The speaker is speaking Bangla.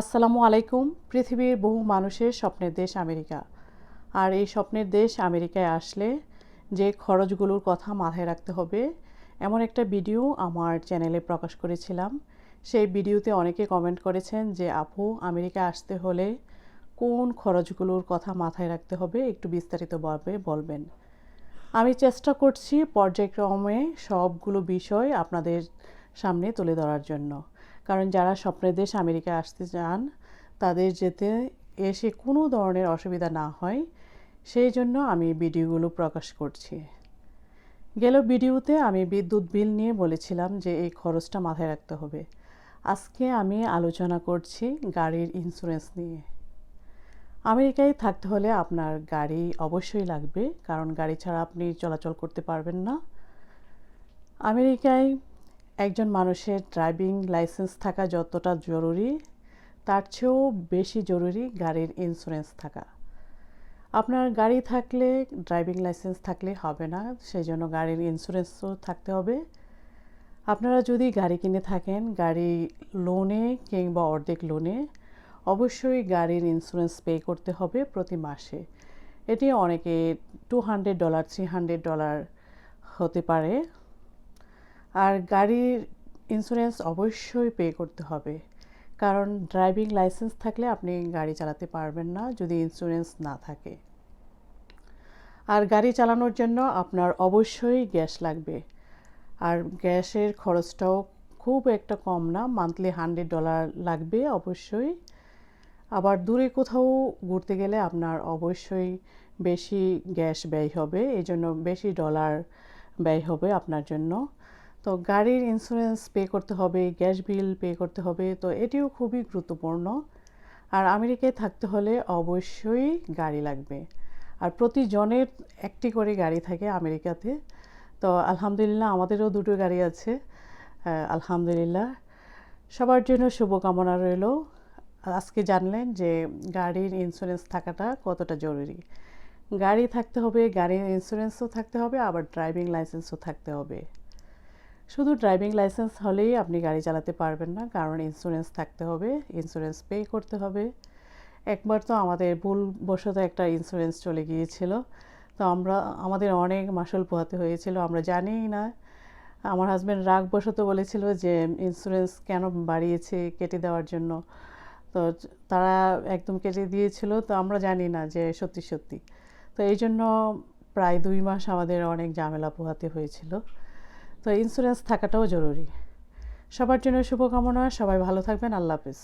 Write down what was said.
আসসালামু আলাইকুম, পৃথিবীর বহু মানুষের স্বপ্নের দেশ আমেরিকা। আর এই স্বপ্নের দেশ আমেরিকায় আসলে যে খরচগুলোর কথা মাথায় রাখতে হবে, এমন একটা ভিডিও আমার চ্যানেলে প্রকাশ করেছিলাম। সেই ভিডিওতে অনেকে কমেন্ট করেছেন যে, আপু, আমেরিকা আসতে হলে কোন খরচগুলোর কথা মাথায় রাখতে হবে? একটু বিস্তারিতভাবে বলবেন। আমি চেষ্টা করছি পর্যায়ক্রমে সবগুলো বিষয় আপনাদের সামনে তুলে ধরার জন্য। কারণ যারা স্বপ্নের দেশ আমেরিকা আসতে চান, তাদের যেতে এসে কোনো ধরনের অসুবিধা না হয়। সেই জন্য আমি ভিডিওগুলো প্রকাশ করছি। গেল ভিডিওতে আমি বিদ্যুৎ বিল নিয়ে বলেছিলাম যে এই খরচটা মাথায় রাখতে হবে। আজকে আমি আলোচনা করছি গাড়ির ইন্স্যুরেন্স নিয়ে। আমেরিকায় থাকতে হলে আপনার গাড়ি অবশ্যই লাগবে, কারণ গাড়ি ছাড়া আপনি চলাচল করতে পারবেন না। আমেরিকায় একজন মানুষের ড্রাইভিং লাইসেন্স থাকা যতটা জরুরি, তার চেয়েও বেশি জরুরি গাড়ির ইন্স্যুরেন্স থাকা। আপনার গাড়ি থাকলে, ড্রাইভিং লাইসেন্স থাকলে হবে না সেই জন্য গাড়ির ইন্স্যুরেন্সও থাকতে হবে। আপনারা যদি গাড়ি কিনে থাকেন, গাড়ি লোনে কিংবা অর্ধেক লোনে অবশ্যই গাড়ির ইন্স্যুরেন্স পে করতে হবে প্রতি মাসে। এটি অনেকে two hundred dollar three hundred dollar হতে পারে। আর গাড়ির ইন্স্যুরেন্স অবশ্যই পে করতে হবে। কারণ ড্রাইভিং লাইসেন্স থাকলে আপনি গাড়ি চালাতে পারবেন না যদি ইন্স্যুরেন্স না থাকে। আর গাড়ি চালানোর জন্য আপনার অবশ্যই গ্যাস লাগবে। আর গ্যাসের খরচটাও খুব একটা কম না মান্থলি হান্ড্রেড ডলার লাগবে অবশ্যই। আবার দূরে কোথাও ঘুরতে গেলে আপনার অবশ্যই বেশি গ্যাস ব্যয় হবে এই জন্য বেশি ডলার ব্যয় হবে আপনার জন্য। তো গাড়ির ইন্স্যুরেন্স পে করতে হবে গ্যাস বিল পে করতে হবে, তো এটিও খুবই গুরুত্বপূর্ণ। আর আমেরিকায় থাকতে হলে অবশ্যই গাড়ি লাগবে। আর প্রতিজনের একটি করে গাড়ি থাকে আমেরিকাতে। তো আলহামদুলিল্লাহ আমাদেরও দুটো গাড়ি আছে। আলহামদুলিল্লাহ। সবার জন্য শুভকামনা রইল। আজকে জানলেন যে গাড়ির ইন্স্যুরেন্স থাকাটা কতটা জরুরি। গাড়ি থাকতে হবে, গাড়ির ইন্স্যুরেন্সও থাকতে হবে, আবার ড্রাইভিং লাইসেন্সও থাকতে হবে। শুধু ড্রাইভিং লাইসেন্স হলেই আপনি গাড়ি চালাতে পারবেন না, কারণ ইন্স্যুরেন্স থাকতে হবে ইন্স্যুরেন্স পে করতে হবে। একবার তো আমাদের ভুলবশত একটা ইন্স্যুরেন্স চলে গিয়েছিল, তো আমরা, আমাদের অনেক মাসল পোহাতে হয়েছিল, আমরা জানিই না। আমার হাজব্যান্ড রাগবশত বলেছিল যে ইন্স্যুরেন্স কেন বাড়িয়েছে কেটে দেওয়ার জন্য? তো তারা একদম কেটে দিয়েছিল, তো আমরা জানি না যে সত্যি সত্যি। তো এই জন্য প্রায় দুই মাস আমাদের অনেক ঝামেলা পোহাতে হয়েছিল। তো ইন্স্যুরেন্স থাকাটাও জরুরি। সবার জন্য শুভকামনা সবাই ভালো থাকবেন আল্লাহ হাফিজ।